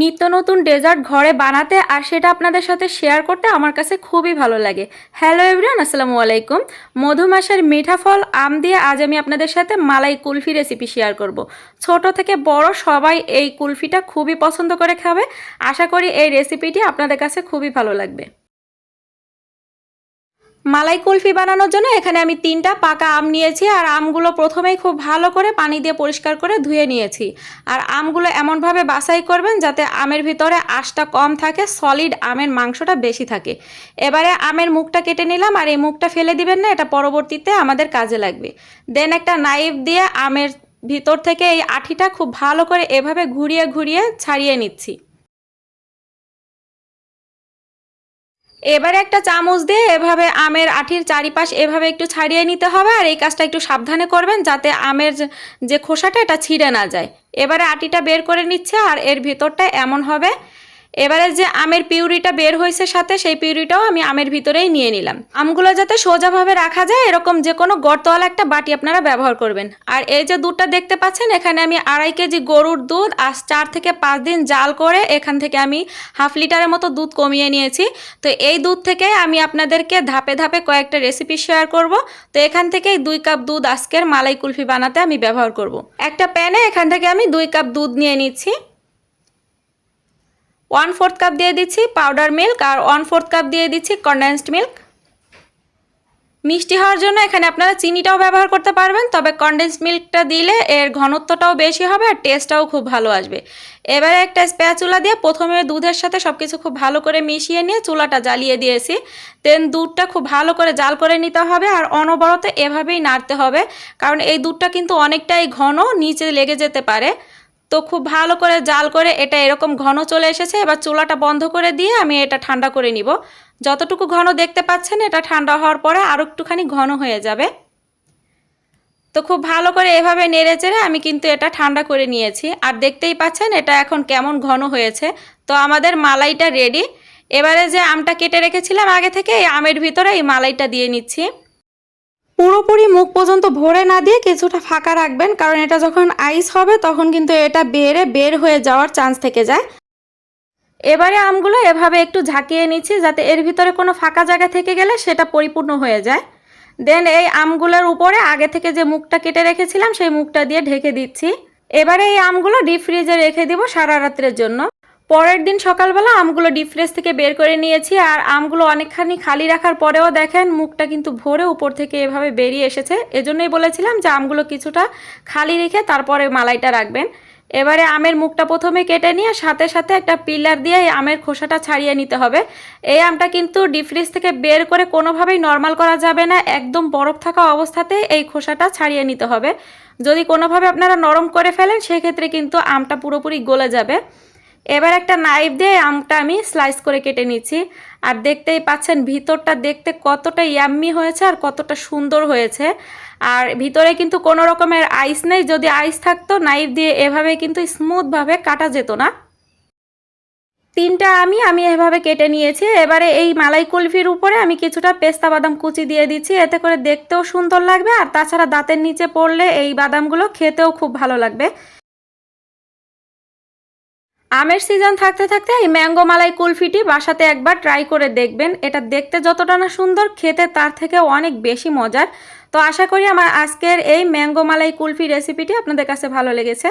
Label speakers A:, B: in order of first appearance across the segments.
A: নিত্য নতুন ডেজার্ট ঘরে বানাতে আর সেটা আপনাদের সাথে শেয়ার করতে আমার কাছে খুবই ভালো লাগে। হ্যালো এভরিওয়ান আসসালামু আলাইকুম। মধুমাসের মিঠা ফল, আম দিয়ে আজ আমি আপনাদের সাথে মালাই কুলফি রেসিপি শেয়ার করব। ছোট থেকে বড় সবাই এই কুলফিটা খুবই পছন্দ করে খাবে। আশা করি এই রেসিপিটি আপনাদের কাছে খুবই ভালো লাগবে। মালাই কুলফি বানানোর জন্য এখানে আমি তিনটা পাকা আম নিয়েছি, আর আমগুলো প্রথমেই খুব ভালো করে পানি দিয়ে পরিষ্কার করে ধুয়ে নিয়েছি। আর আমগুলো এমনভাবে বাছাই করবেন যাতে আমের ভিতরে আঁশটা কম থাকে সলিড আমের মাংসটা বেশি থাকে। এবারে আমের মুখটা কেটে নিলাম, আর এই মুখটা ফেলে দিবেন না, এটা পরবর্তীতে আমাদের কাজে লাগবে। দেন একটা নাইফ দিয়ে আমের ভিতর থেকে এই আঠিটা খুব ভালো করে এভাবে ঘুরিয়ে ঘুরিয়ে ছাড়িয়ে নিচ্ছি। এবারে একটা চামচ দিয়ে এভাবে আমের আঠির চারিপাশ এভাবে একটু ছাড়িয়ে নিতে হবে আর এই কাজটা একটু সাবধানে করবেন যাতে আমের যে- খোসাটা, এটা ছিঁড়ে না যায়। এবারে আটিটা বের করে নিচ্ছে আর এর ভিতরটা এমন হবে এবারে যে আমের পিউরিটা বের হয়েছে সাথে, সেই পিউরিটাও আমি আমের ভিতরেই নিয়ে নিলাম। আমগুলো যাতে সোজাভাবে রাখা যায়, এরকম যে কোনো গর্তওয়ালা একটা বাটি আপনারা ব্যবহার করবেন। আর এই যে দুধটা দেখতে পাচ্ছেন, এখানে আমি আড়াই কেজি গরুর দুধ আর চার থেকে পাঁচ দিন জাল করে এখান থেকে আমি হাফ লিটারের মতো দুধ কমিয়ে নিয়েছি। তো এই দুধ থেকে আমি আপনাদেরকে ধাপে ধাপে কয়েকটা রেসিপি শেয়ার করব। তো এখান থেকে দুই কাপ দুধ আজকের মালাই কুলফি বানাতে আমি ব্যবহার করব। একটা প্যানে এখান থেকে আমি দুই কাপ দুধ নিয়ে নিচ্ছি। ওয়ান ফোর্থ কাপ দিয়ে দিচ্ছি পাউডার মিল্ক আর ওয়ান ফোর্থ কাপ দিয়ে দিচ্ছি কনডেন্সড মিল্ক মিষ্টি হওয়ার জন্য এখানে আপনারা চিনিটাও ব্যবহার করতে পারবেন, তবে কনডেন্সড মিল্কটা দিলে এর ঘনত্বটাও বেশি হবে আর টেস্টটাও খুব ভালো আসবে। এবারে একটা স্প্যাচুলা দিয়ে প্রথমে দুধের সাথে সব কিছু খুব ভালো করে মিশিয়ে নিয়ে চুলাটা জ্বালিয়ে দিয়েছি। দেন দুধটা খুব ভালো করে জাল করে নিতে হবে আর অনবরত এভাবেই নাড়তে হবে, কারণ এই দুধটা কিন্তু অনেকটাই ঘন, নিচে লেগে যেতে পারে। তো খুব ভালো করে জাল করে এটা এরকম ঘন চলে এসেছে, এবার চুলাটা বন্ধ করে দিয়ে আমি এটা ঠান্ডা করে নিব। যতটুকু ঘন দেখতে পাচ্ছেন এটা ঠান্ডা হওয়ার পরে আরও একটুখানি ঘন হয়ে যাবে। তো খুব ভালো করে এভাবে নেড়ে চেড়ে আমি কিন্তু এটা ঠান্ডা করে নিয়েছি। আর দেখতেই পাচ্ছেন এটা এখন কেমন ঘন হয়েছে। তো আমাদের মালাইটা রেডি। এবারে যে আমটা কেটে রেখেছিলাম আগে থেকে, এই আমের ভিতরে এই মালাইটা দিয়ে নিচ্ছি। পুরোপুরি মুখ পর্যন্ত ভরে না দিয়ে কিছুটা ফাঁকা রাখবেন, কারণ এটা যখন আইস হবে তখন কিন্তু এটা বেড়ে বের হয়ে যাওয়ার চান্স থেকে যায়। এবারে আমগুলো এভাবে একটু ঝাঁকিয়ে নিচ্ছি যাতে এর ভিতরে কোনো ফাঁকা জায়গা থেকে গেলে সেটা পরিপূর্ণ হয়ে যায়। দেন এই আমগুলোর উপরে আগে থেকে যে মুখটা কেটে রেখেছিলাম সেই মুখটা দিয়ে ঢেকে দিচ্ছি। এবারে এই আমগুলো ডিপ ফ্রিজে রেখে দিব সারা রাত্রের জন্য। পরের দিন সকালবেলা আমগুলো ডিপ থেকে বের করে নিয়েছি, আর আমগুলো অনেকখানি খালি রাখার পরেও দেখেন মুখটা কিন্তু ভরে উপর থেকে এভাবে বেরিয়ে এসেছে। এজন্যই বলেছিলাম যে আমগুলো কিছুটা খালি রেখে তারপরে মালাইটা রাখবেন। এবারে আমের মুখটা প্রথমে কেটে নিয়ে সাথে সাথে একটা পিলার দিয়ে এই আমের খোসাটা ছাড়িয়ে নিতে হবে। এই আমটা কিন্তু ডিপ ফ্রিজ থেকে বের করে কোনোভাবেই নর্মাল করা যাবে না, একদম বরফ থাকা অবস্থাতে এই খোসাটা ছাড়িয়ে নিতে হবে। যদি কোনোভাবে আপনারা নরম করে ফেলেন, সেক্ষেত্রে কিন্তু আমটা পুরোপুরি গলে যাবে। এবার একটা নাইফ দিয়ে আমটা আমি স্লাইস করে কেটে নিচ্ছি। আর দেখতেই পাচ্ছেন, ভিতরটা দেখতে কতটা ইয়াম্মি হয়েছে আর কতটা সুন্দর হয়েছে। আর ভিতরে কিন্তু কোনো রকমের আইস নেই, যদি আইস থাকতো নাইফ দিয়ে এভাবে কিন্তু স্মুথভাবে কাটা যেত না। তিনটা আমি আমি এভাবে কেটে নিয়েছি। এবারে এই মালাই কুলফির উপরে আমি কিছুটা পেস্তা বাদাম কুচি দিয়ে দিচ্ছি। এতে করে দেখতেও সুন্দর লাগবে আর তাছাড়া দাঁতের নিচে পড়লে এই বাদামগুলো খেতেও খুব ভালো লাগবে। আমের সিজন থাকতে থাকতে এই ম্যাঙ্গো মালাই কুলফিটি বাসাতে একবার ট্রাই করে দেখবেন। এটা দেখতে যতটা না সুন্দর, খেতে তার থেকে অনেক বেশি মজার। তো আশা করি আমার আজকের এই ম্যাঙ্গো মালাই কুলফি রেসিপিটি আপনাদের কাছে ভালো লেগেছে।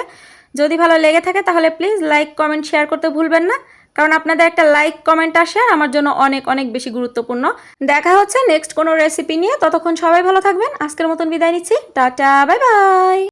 A: যদি ভালো লেগে থাকে তাহলে প্লিজ লাইক কমেন্ট শেয়ার করতে ভুলবেন না। কারণ আপনাদের একটা লাইক কমেন্ট আর শেয়ার আমার জন্য অনেক অনেক বেশি গুরুত্বপূর্ণ। দেখা হচ্ছে নেক্সট কোনো রেসিপি নিয়ে। ততক্ষণ সবাই ভালো থাকবেন। আজকের মতন বিদায় নিচ্ছি। Tata bye bye